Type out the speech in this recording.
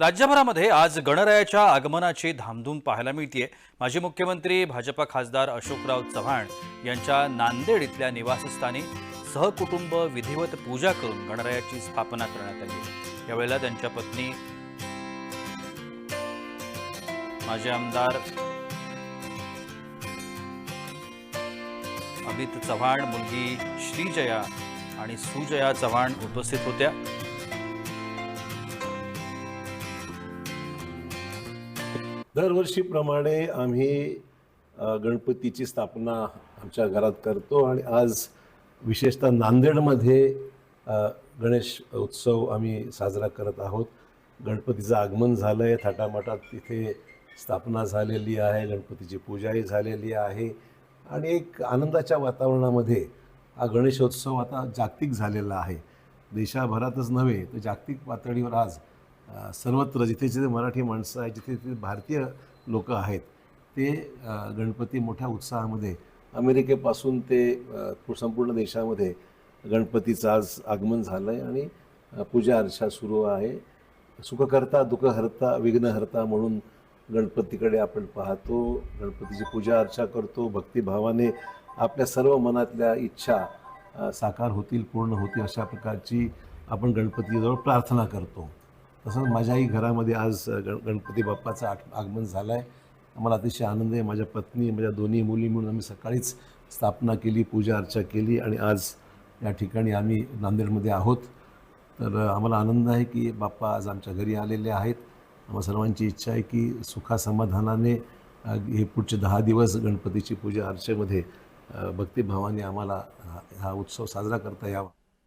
राज्यभरामध्ये आज गणरायाच्या आगमनाची धामधूम पाहायला मिळतीये. माजी मुख्यमंत्री भाजपा खासदार अशोकराव चव्हाण यांच्या नांदेड इथल्या निवासस्थानी सहकुटुंब विधिवत पूजा करून गणरायाची स्थापना करण्यात आली. यावेळेला त्यांच्या पत्नी माजी आमदार अमित चव्हाण मुलगी श्रीजया आणि सुजया चव्हाण उपस्थित होत्या. दरवर्षीप्रमाणे आम्ही गणपतीची स्थापना आमच्या घरात करतो आणि आज विशेषतः नांदेडमध्ये गणेश उत्सव आम्ही साजरा करत आहोत. गणपतीचं आगमन झालं आहे थाटामाटात तिथे स्थापना झालेली आहे गणपतीची पूजाही झालेली आहे आणि एक आनंदाच्या वातावरणामध्ये हा गणेशोत्सव आता जागतिक झालेला आहे. देशाभरातच नव्हे तर जागतिक पातळीवर आज सर्वत्र जिथे जिथे मराठी माणसं आहेत जिथे जिथे भारतीय लोक आहेत ते गणपती मोठ्या उत्साहामध्ये अमेरिकेपासून ते संपूर्ण देशामध्ये गणपतीचं आज आगमन झालं आहे आणि पूजा अर्चा सुरू आहे. सुखकर्ता दुःखहर्ता विघ्नहर्ता म्हणून गणपतीकडे आपण पाहतो गणपतीची पूजा अर्चा करतो भक्तिभावाने आपल्या सर्व मनातल्या इच्छा साकार होतील पूर्ण होतील अशा प्रकारची आपण गणपतीजवळ प्रार्थना करतो. तसंच माझ्याही घरामध्ये आज गण गणपती बाप्पाचं आग आगमन झालं आहे आम्हाला अतिशय आनंद आहे. माझ्या पत्नी माझ्या दोन्ही मुली म्हणून आम्ही सकाळीच स्थापना केली पूजा अर्चा केली आणि आज या ठिकाणी आम्ही नांदेडमध्ये आहोत. तर आम्हाला आनंद आहे की बाप्पा आज आमच्या घरी आलेले आहेत. आम्हा सर्वांची इच्छा आहे की सुखासमाधानाने हे पुढचे दहा दिवस गणपतीची पूजा अर्चेमध्ये भक्तिभावाने आम्हाला हा उत्सव साजरा करता यावा.